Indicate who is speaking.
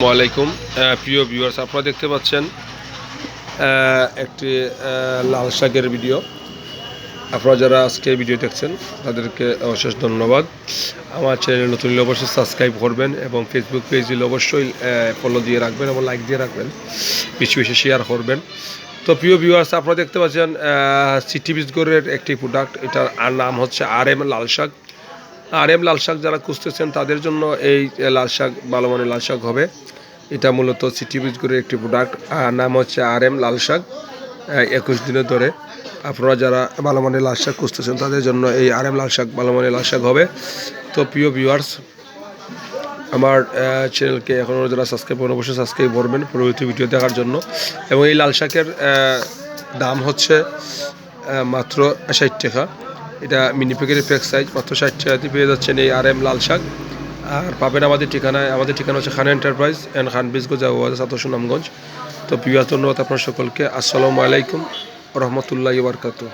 Speaker 1: আসসালামাইকুম প্রিয় ভিউয়ার্স আপনারা দেখতে পাচ্ছেন একটি লাল শাকের ভিডিও আপনারা যারা আজকে ভিডিও দেখছেন, তাদেরকে অশেষ ধন্যবাদ। আমার চ্যানেল নতুন অবশ্যই সাবস্ক্রাইব করবেন এবং ফেসবুক পেজ অবশ্যই ফলো দিয়ে রাখবেন এবং লাইক দিয়ে রাখবেন। বেশি বেশি শেয়ার করবেন। তো প্রিয় ভিউয়ার্স আপনারা দেখতে পাচ্ছেন সিটি বিসগরের একটি প্রোডাক্ট এটার নাম হচ্ছে আর এম লাল শাক। আর এম লাল শাক যারা খুঁজতেছেন, তাদের জন্য এই লাল শাক, ভালো মানের লাল শাক হবে। এটা মূলত সিটি বিজগুড়ের একটি প্রোডাক্ট নাম হচ্ছে আর এম লাল শাক একুশ দিনের ধরে। আপনারা যারা ভালো মানের লাল শাক খুঁজতেছেন, তাদের জন্য এই আর এম লাল শাক, ভালো মানের লাল শাক হবে। তো প্রিয় ভিউয়ার্স আমার চ্যানেলকে এখনও যারা সাবস্ক্রাইব করেন, অবশ্যই সাবস্ক্রাইব করবেন পরবর্তী ভিডিও দেখার জন্য। এবং এই লাল শাকের দাম হচ্ছে মাত্র ষাট টাকা। এটা মিনি প্যাকেটের প্যাক সাইজ মাত্র ষাট টাকাতে পেয়ে যাচ্ছেন এই আর এম লাল শাক। আর পাবেন আমাদের ঠিকানায়, আমাদের ঠিকানা হচ্ছে খান এন্টারপ্রাইজ অ্যান্ড খান বিজগঞ্জ আবহাওয়া সাত সুনামগঞ্জ তো প্রিয় ধন্যবাদ আপনার সকলকে আসসালামু আলাইকুম রহমতুল্লাহ বারকাতু